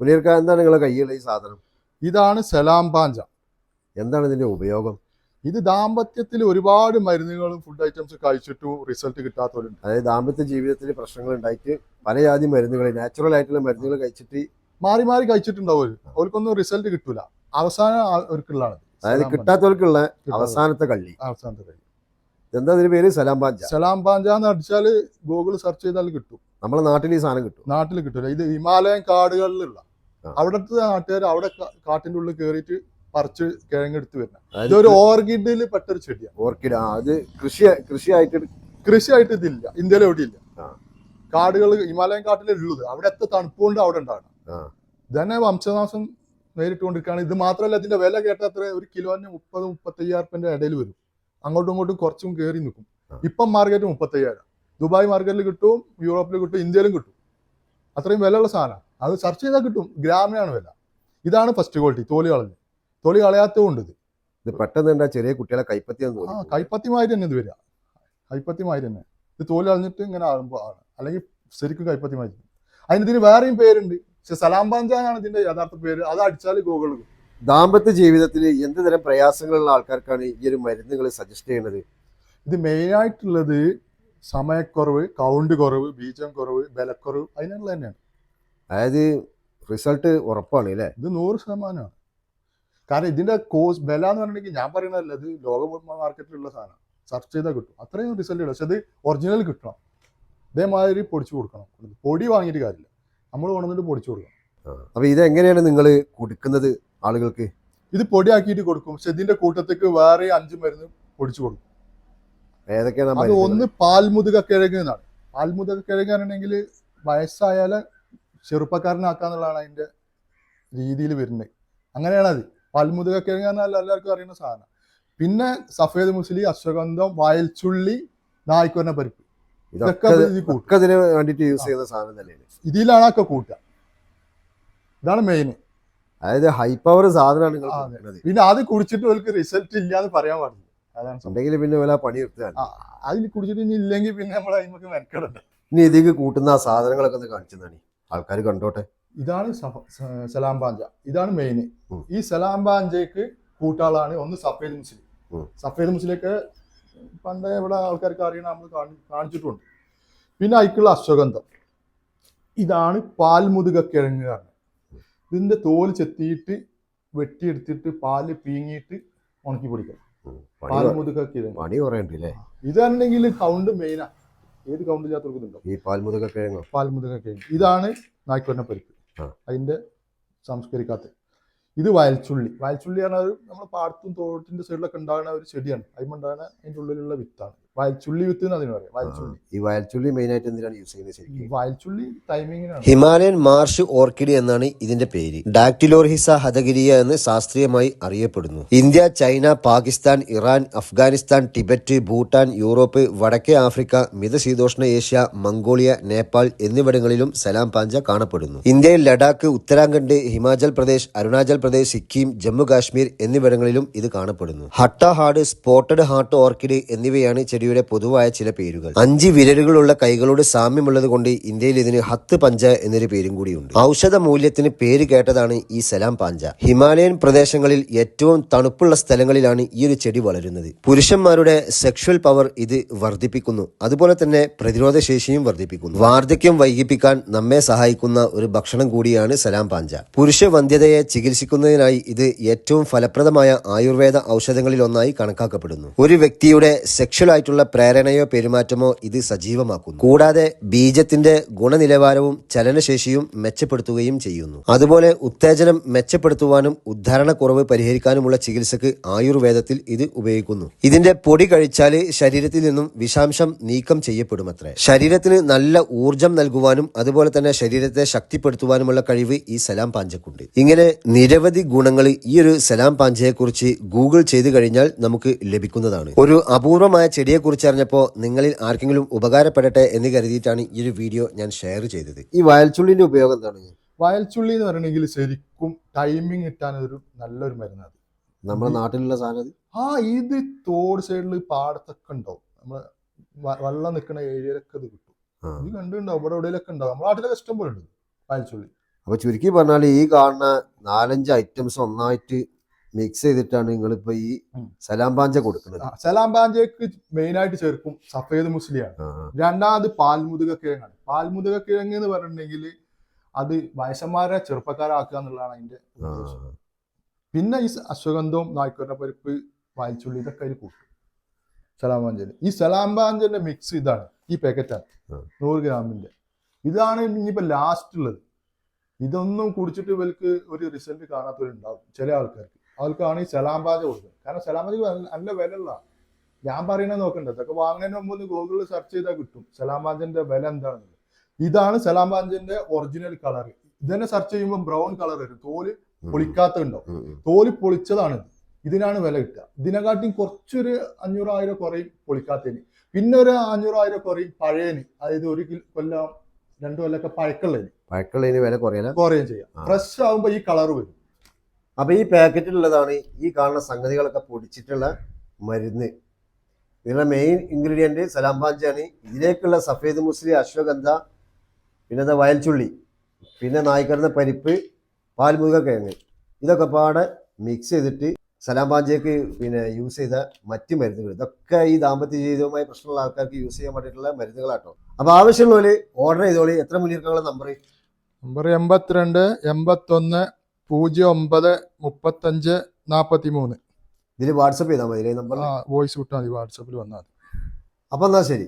മുനീർക്ക എന്താണ് നിങ്ങളെ കയ്യിലുള്ള ഈ സാധനം? ഇതാണ് സലാം പാഞ്ച എന്താണ് ഇതിന്റെ ഉപയോഗം? ഇത് ദാമ്പത്യത്തിൽ ഒരുപാട് മരുന്നുകളും ഫുഡ് ഐറ്റംസ് കഴിച്ചിട്ടും റിസൾട്ട് കിട്ടാത്തവരുണ്ട്. അതായത് ദാമ്പത്യ ജീവിതത്തിൽ പ്രശ്നങ്ങൾ ഉണ്ടായിട്ട് പല ജാതി മരുന്നുകൾ നാച്ചുറൽ ആയിട്ടുള്ള മരുന്നുകൾ കഴിച്ചിട്ട് മാറി മാറി കഴിച്ചിട്ടുണ്ടാവും. അവർക്കൊന്നും റിസൾട്ട് കിട്ടൂല. അവസാന അവർക്കുള്ളതാണ്. അതായത് കിട്ടാത്തവർക്കുള്ള അവസാനത്തെ കള്ളി. അവസാനത്തെ കള്ളി. എന്താ അതിന് പേര്? സലാം പാഞ്ച സലാം പാഞ്ച എന്ന് അടിച്ചാൽ ഗൂഗിൾ സെർച്ച് ചെയ്താൽ കിട്ടും. നമ്മളെ നാട്ടിൽ ഈ സാധനം കിട്ടും. നാട്ടിൽ കിട്ടൂല. ഇത് ഹിമാലയൻ കാടുകളിലുള്ള. അവിടുത്തെ നാട്ടുകാർ അവിടെ കാട്ടിന്റെ ഉള്ളിൽ കയറിയിട്ട് പറിച്ച് കിഴങ്ങെടുത്ത് വരുന്നത് അതായത് ഇതൊരു ഓർക്കിഡിൽ പെട്ടൊരു ചെടിയാണ് ഓർക്കിഡ് അത് കൃഷി കൃഷിയായിട്ട് കൃഷിയായിട്ട് ഇതില്ല. ഇന്ത്യയിൽ എവിടെയില്ല ആ. കാടുകൾ ഹിമാലയൻ കാട്ടിലെ ഉള്ളത്. അവിടെ എത്ര തണുപ്പുകൊണ്ട് അവിടെ ഉണ്ടാകണം. ഇതന്നെ വംശനാശം നേരിട്ടുകൊണ്ടിരിക്കുകയാണ്. ഇത് മാത്രമല്ല ഇതിന്റെ വില കേട്ടത്ര ഒരു കിലോന് മുപ്പത് മുപ്പത്തയ്യായിരം റുപ്യന്റെ ഇടയിൽ വരും. അങ്ങോട്ടും ഇങ്ങോട്ടും കുറച്ചും കയറി നിൽക്കും. ഇപ്പം മാർക്കറ്റ് മുപ്പത്തയ്യായിരം. ദുബായ് മാർക്കറ്റിൽ കിട്ടും യൂറോപ്പിൽ കിട്ടും ഇന്ത്യയിലും കിട്ടും. അത്രയും വിലയുള്ള സാധനം അത് സെർച്ച് ചെയ്താൽ കിട്ടും. ഗ്രാമിനാണ് വില. ഇതാണ് ഫസ്റ്റ് ക്വാളിറ്റി തോലി കളഞ്ഞ്. തോലി കളയാത്തതുകൊണ്ട്. ഇത് ഇത് പെട്ടെന്ന് എന്താ ചെറിയ കുട്ടികളെ കൈപ്പത്തിയെന്ന് ആ കൈപ്പത്തിമാതിരി തന്നെ ഇത് വരിക. കൈപ്പത്തിമാതിരി തന്നെ. ഇത് തോലി കളഞ്ഞിട്ട് ഇങ്ങനെ ആകുമ്പോൾ ആണ്. അല്ലെങ്കിൽ ശരിക്കും കൈപ്പത്തിമാതിരി അതിന് ഇതിന് വേറെയും പേരുണ്ട്. പക്ഷെ സലാം പാഞ്ചാനാണ് ഇതിന്റെ യഥാർത്ഥ പേര്. അത് അടിച്ചാൽ ഗൂഗിൾ ദാമ്പത്യ ജീവിതത്തിൽ എന്ത് തരം പ്രയാസങ്ങളുള്ള ആൾക്കാർക്കാണ് ഈ ഒരു മരുന്നുകൾ സജസ്റ്റ് ചെയ്യുന്നത്? ഇത് മെയിനായിട്ടുള്ളത് സമയക്കുറവ് കൗണ്ട് കുറവ് ബീജം കുറവ് ബലക്കുറവ് അതിനുള്ള തന്നെയാണ്. അതായത് റിസൾട്ട് ഉറപ്പാണ് അല്ലേ ഇത് നൂറ് ശതമാനമാണ്. കാരണം ഇതിന്റെ കോസ് ബല എന്ന് പറഞ്ഞിട്ടുണ്ടെങ്കിൽ ഞാൻ പറയണതല്ല ഇത് ലോക മാർക്കറ്റിലുള്ള സാധനം. സെർച്ച് ചെയ്താൽ കിട്ടും. അത്രയും റിസൾട്ട് കിട്ടും. പക്ഷെ അത് ഒറിജിനൽ കിട്ടണം. ഇതേമാതിരി പൊടിച്ചു കൊടുക്കണം. പൊടി വാങ്ങിയിട്ട് കാര്യമില്ല. നമ്മൾ കൊണ്ടുവന്നിട്ട് പൊടിച്ചു കൊടുക്കണം. അപ്പൊ ഇത് എങ്ങനെയാണ് നിങ്ങൾ കൊടുക്കുന്നത് ആളുകൾക്ക്? ഇത് പൊടിയാക്കിയിട്ട് കൊടുക്കും. പക്ഷെ ഇതിന്റെ കൂട്ടത്തേക്ക് വേറെ അഞ്ച് മരുന്ന് പൊടിച്ചു കൊടുക്കും. ഏതൊക്കെയാണ് അത് ഒന്ന് പാൽമുതുക കിഴങ്ങ് എന്നാണ്. പാൽമുതുക കിഴങ്ങ് ആണെങ്കിൽ വയസ്സായാൽ ചെറുപ്പക്കാരനാക്കാന്നുള്ളതാണ് അതിന്റെ രീതിയിൽ വരുന്നത്. അങ്ങനെയാണ് അത്. പാൽമുതുക കിഴങ്ങ് പറഞ്ഞാൽ എല്ലാവർക്കും അറിയുന്ന സാധനം. പിന്നെ സഫേദ് മുസ്ലി അശ്വഗന്ധം വയൽച്ചുള്ളി നായ്ക്കൊന്ന പരിപ്പ്. ഇതൊക്കെ ഇതിന് വേണ്ടിയിട്ട് യൂസ് ചെയ്യുന്ന സാധനം തന്നെയാണ്. ഇതിലാണ് ഒക്കെ കൂട്ടുക. ഇതാണ് മെയിൻ അതായത് ഹൈ പവർ സാധനമാണ്. പിന്നെ അത് കുടിച്ചിട്ട് അവർക്ക് റിസൾട്ട് ഇല്ല എന്ന് പറയാൻ പാടില്ല. ഉണ്ടെങ്കിൽ പിന്നെ വില പണി എടുത്താണ് അതിൽ കുടിച്ചിട്ട് ഇനി ഇല്ലെങ്കിൽ പിന്നെ നമ്മൾ അതിന് മെനക്കെടണ്ട. ഇനി ഇതിക്ക് കൂട്ടുന്ന സാധനങ്ങളൊക്കെ ഒന്ന് കാണിച്ചു തന്നെ ആൾക്കാർ കണ്ടോട്ടെ. ഇതാണ് സലാം പാഞ്ച ഇതാണ് മെയിൻ ഈ സലാം പാഞ്ചയ്ക്ക് കൂട്ടാളാണ് ഒന്ന് സഫേദ് മുസ്ലിം. സഫേദ് മുസ്ലിമൊക്കെ പണ്ട് ഇവിടെ ആൾക്കാർക്ക് അറിയണം നമ്മൾ കാണിച്ചിട്ടുണ്ട്. പിന്നെ അതിക്കുള്ള അശ്വഗന്ധം. ഇതാണ് പാൽമുതുക കിഴങ്ങ് കാരണം ഇതിന്റെ തോൽ ചെത്തിയിട്ട് വെട്ടിയെടുത്തിട്ട് പാൽ പീങ്ങിയിട്ട് ഉണക്കി പൊടിക്കണം. പാൽമുതുക കിഴങ്ങ് ഇത് ഇതാണെങ്കിൽ കൗണ്ട് മെയിനാ ഏത് കൗണ്ട് കൊടുക്കുന്നുണ്ടോ ഈ പാൽമുതൊക്കെ കിഴങ്ങോ പാൽമുതുക കിഴങ്ങ് ഇതാണ് നായ്ക്കൊന്ന പരിപ്പ്. അതിന്റെ സംസ്കരിക്കാത്ത. ഇത് വയൽച്ചുള്ളി. വയൽച്ചുള്ളി പറഞ്ഞാൽ നമ്മൾ പാടത്തും തോട്ടിന്റെ സൈഡിലൊക്കെ ഉണ്ടാകുന്ന ഒരു ചെടിയാണ്. അതിമുണ്ടാകുന്ന അതിന്റെ ഉള്ളിലുള്ള വിത്താണ്. വയൽച്ചുള്ളി വിത്ത് അതിന് വയൽച്ചുള്ളി. ഈ വയൽച്ചുള്ളി മെയിൻ ആയിട്ട് എന്തിനാണ് യൂസ് ചെയ്യുന്നത് ശരിക്കും? വയൽച്ചുള്ളി ടൈമിങ്ങിനാണ് ഹിമാലയൻ മാർഷ് ഓർക്കിഡ് എന്നാണ് ഇതിന്റെ പേര്. ഡാക്ടിലോർഹിസ ഹതഗിരിയ എന്ന് ശാസ്ത്രീയമായി അറിയപ്പെടുന്നു. India China Pakistan Iran Afghanistan Tibet Bhutan Europe വടക്കേ ആഫ്രിക്ക മിതശീതോഷ്ണ ഏഷ്യ മംഗോളിയ നേപ്പാൾ എന്നിവിടങ്ങളിലും സലാം പാഞ്ച കാണപ്പെടുന്നു. ഇന്ത്യയിൽ ലഡാക്ക് ഉത്തരാഖണ്ഡ് ഹിമാചൽ പ്രദേശ് അരുണാചൽ പ്രദേശ് സിക്കിം ജമ്മു കാശ്മീർ എന്നിവിടങ്ങളിലും ഇത് കാണപ്പെടുന്നു. ഹട്ട ഹാർഡ് സ്പോട്ടഡ് ഹാർട്ട് ഓർക്കിഡ് എന്നിവയാണ് ചെടിയുടെ പൊതുവായ ചില പേരുകൾ. അഞ്ച് വിരലുകളുള്ള കൈകളോട് സാമ്യമുള്ളത് കൊണ്ട് ഇന്ത്യയിൽ ഇതിന് ഹത്ത് പഞ്ച എന്നൊരു പേരും കൂടിയുണ്ട്. ഔഷധ മൂല്യത്തിന് പേര് കേട്ടതാണ് ഈ സലാം പാഞ്ച. ഹിമാലയൻ പ്രദേശങ്ങളിൽ ഏറ്റവും തണുപ്പുള്ള സ്ഥലങ്ങളിലാണ് ഈ ഒരു ചെടി വളരുന്നത്. പുരുഷന്മാരുടെ സെക്ഷൽ പവർ ഇത് വർദ്ധിപ്പിക്കുന്നു. അതുപോലെ തന്നെ പ്രതിരോധ ശേഷിയും വർദ്ധിപ്പിക്കുന്നു. വാർദ്ധക്യം വൈകിപ്പിക്കാൻ നമ്മെ സഹായിക്കുന്ന ഒരു ഭക്ഷണം കൂടിയാണ് സലാം പാഞ്ച. പുരുഷ വന്ധ്യതയെ ചികിത്സിക്കുന്നതിനായി ഇത് ഏറ്റവും ഫലപ്രദമായ ആയുർവേദ ഔഷധങ്ങളിൽ ഒന്നായി കണക്കാക്കപ്പെടുന്നു. ഒരു വ്യക്തിയുടെ സെക്ഷൽ ആയിട്ടുള്ള പ്രേരണയോ പെരുമാറ്റമോ ഇത് സജീവമാക്കുന്നു. കൂടാതെ ബീജത്തിന്റെ ഗുണനിലവാരവും ചലനശേഷിയും മെച്ചപ്പെടുത്തുകയും ചെയ്യുന്നു. അതുപോലെ ഉത്തേജനം മെച്ചപ്പെടുത്തുവാനും ഉദ്ധാരണക്കുറവ് പരിഹരിക്കാനുമുള്ള ചികിത്സക്ക് ആയുർവേദത്തിൽ ഇത് ഉപയോഗിക്കുന്നു. ഇതിന്റെ പൊടി കഴിച്ചാൽ ശരീരത്തിൽ നിന്നും വിഷാംശം നീക്കം ചെയ്യപ്പെടുമത്രേ. ശരീരത്തിന് നല്ല ഊർജം നൽകുവാനും അതുപോലെ തന്നെ ശരീരത്തെ ശക്തിപ്പെടുത്തുവാനുമുള്ള കഴിവ് ഈ സലാം പാഞ്ചക്കുണ്ട്. ഇങ്ങനെ നിരവധി ഗുണങ്ങൾ ഈ ഒരു സലാം പാഞ്ചയെക്കുറിച്ച് ഗൂഗിൾ ചെയ്തു കഴിഞ്ഞാൽ നമുക്ക് ലഭിക്കുന്നതാണ്. ഒരു അപൂർവമായ ചെടിയെക്കുറിച്ച് അറിഞ്ഞപ്പോൾ നിങ്ങളിൽ ആർക്കെങ്കിലും ഉപകാരപ്പെടട്ടെ എന്ന് കരുതിയിട്ടാണ് ഈ ഒരു വീഡിയോ ഞാൻ ഷെയർ ചെയ്തത്. ഈ വയൽച്ചുള്ളിന്റെ ഉപയോഗം എന്താണ്? വയൽച്ചുള്ളി എന്ന് പറയണമെങ്കിൽ ശരിക്കും ടൈമിംഗ് കിട്ടാൻ ഒരു നല്ലൊരു മരുന്നാണ് നമ്മുടെ നാട്ടിലുള്ള സാധനം ആ ഇത് തോട് സൈഡിൽ പാടത്തൊക്കെ ഉണ്ടാവും. നമ്മൾ വ- വെള്ളം നിൽക്കുന്ന ഏരിയയിലൊക്കെ ഇത് കിട്ടും. ആ. ഇത് കണ്ടുണ്ടാവും ഇവിടെ എവിടെയൊക്കെ ഉണ്ടാവും. നമ്മുടെ നാട്ടിലൊക്കെ ഇഷ്ടം പോലെ ഉണ്ട് വയൽച്ചുള്ളി അപ്പൊ ചുരുക്കി പറഞ്ഞാൽ ഈ കാണുന്ന നാലഞ്ച് ഐറ്റംസ് ഒന്നായിട്ട് മിക്സ് ചെയ്തിട്ടാണ് നിങ്ങൾ ഇപ്പൊ ഈ. സലാം പാഞ്ച കൊടുക്കുന്നത്. സലാം പാഞ്ചക്ക് മെയിൻ ആയിട്ട് ചേർക്കും സഫേദ് മുസ്ലിയാണ്. രണ്ടാമത് പാൽമുതുക കിഴങ്ങാണ്. പാൽമുതുക കിഴങ്ങ് എന്ന് പറഞ്ഞിട്ടുണ്ടെങ്കിൽ അത് വയസ്സന്മാരെ ചെറുപ്പക്കാരാക്കുക എന്നുള്ളതാണ് അതിന്റെ പിന്നെ ഈ അശ്വഗന്ധവും നായ്ക്കൊര പരിപ്പ് വായിച്ചുള്ളി ഇതൊക്കെ അതിൽ കൂട്ടും. സലാം പാഞ്ചൽ ഈ സലാം പാഞ്ചന്റെ മിക്സ് ഇതാണ് ഈ പാക്കറ്റാണ്. നൂറ് ഗ്രാമിന്റെ. ഇതാണ് ഇനിയിപ്പോ ലാസ്റ്റ് ഉള്ളത്. ഇതൊന്നും കുടിച്ചിട്ട് ഇവർക്ക് ഒരു റിസൾട്ട് കാണാത്തവരുണ്ടാവും. ചില ആൾക്കാർക്ക്. അവർക്കാണ് ഈ പാഞ്ച കൊടുക്കുന്നത്. കാരണം പാഞ്ച നല്ല വില ഉള്ളതാണ് ഞാൻ പറയുന്നത് നോക്കണ്ട. ഇതൊക്കെ വാങ്ങുന്നതിന് മുമ്പ് ഒന്ന് ഗൂഗിളിൽ സെർച്ച് ചെയ്താൽ കിട്ടും. സലാം പാഞ്ചിന്റെ വില എന്താണെന്നുള്ളത് ഇതാണ് സലാം പാഞ്ചിന്റെ ഒറിജിനൽ കളർ ഇതന്നെ സെർച്ച് ചെയ്യുമ്പോൾ ബ്രൗൺ കളർ വരും. തോൽ പൊളിക്കാത്ത പൊളിക്കാത്തുണ്ടാവും. തോൽ പൊളിച്ചതാണ് ഇതിനാണ് വില കിട്ടുക. ഇതിനെക്കാട്ടിയും കുറച്ചൊരു അഞ്ഞൂറായിരം കുറയും പൊളിക്കാത്തതിന്. പിന്നെ ഒരു അഞ്ഞൂറായിരം കുറയും പഴയന് അതായത് ഒരു കൊല്ലം രണ്ടു കൊല്ലമൊക്കെ പഴക്കുള്ളതിന് പഴക്കുള്ളതിന് വില കുറയല കുറയും ചെയ്യാം. ഫ്രഷ് ആകുമ്പോൾ ഈ കളർ വരും. അപ്പൊ ഈ പാക്കറ്റിലുള്ളതാണ് ഈ കാണുന്ന സംഗതികളൊക്കെ പൊടിച്ചിട്ടുള്ള മരുന്ന്. ഇതിലെ മെയിൻ ഇൻഗ്രീഡിയന്റ് സലാം പാഞ്ചാണ്. ഇതിലേക്കുള്ള സഫേദ് മുസ്ലി അശ്വഗന്ധ പിന്നെ വയൽച്ചുള്ളി പിന്നെ നായ്ക്കറുന്ന പരിപ്പ് പാൽമുക കിഴങ്ങ് ഇതൊക്കെ പാടെ മിക്സ് ചെയ്തിട്ട് സലാം പാഞ്ചയ്ക്ക് പിന്നെ യൂസ് ചെയ്ത മറ്റ് മരുന്നുകൾ. ഇതൊക്കെ ഈ ദാമ്പത്യ ജീവിതവുമായി പ്രശ്നമുള്ള ആൾക്കാർക്ക് യൂസ് ചെയ്യാൻ വേണ്ടിയിട്ടുള്ള മരുന്നുകളാട്ടോ. അപ്പോൾ ആവശ്യമുള്ളവർ ഓർഡർ ചെയ്തോളി. എത്ര മുന്നിട്ടുള്ള നമ്പർ നമ്പർ എൺപത്തിരണ്ട് എൺപത്തൊന്ന് പൂജ്യം ഒമ്പത് മുപ്പത്തഞ്ച് നാൽപ്പത്തി മൂന്ന് ഇതിൽ വാട്സപ്പ് ചെയ്താൽ മതി നമ്പർ വോയിസ് വിട്ടാൽ മതി വാട്സപ്പിൽ വന്നാൽ മതി. അപ്പൊ എന്നാ ശരി.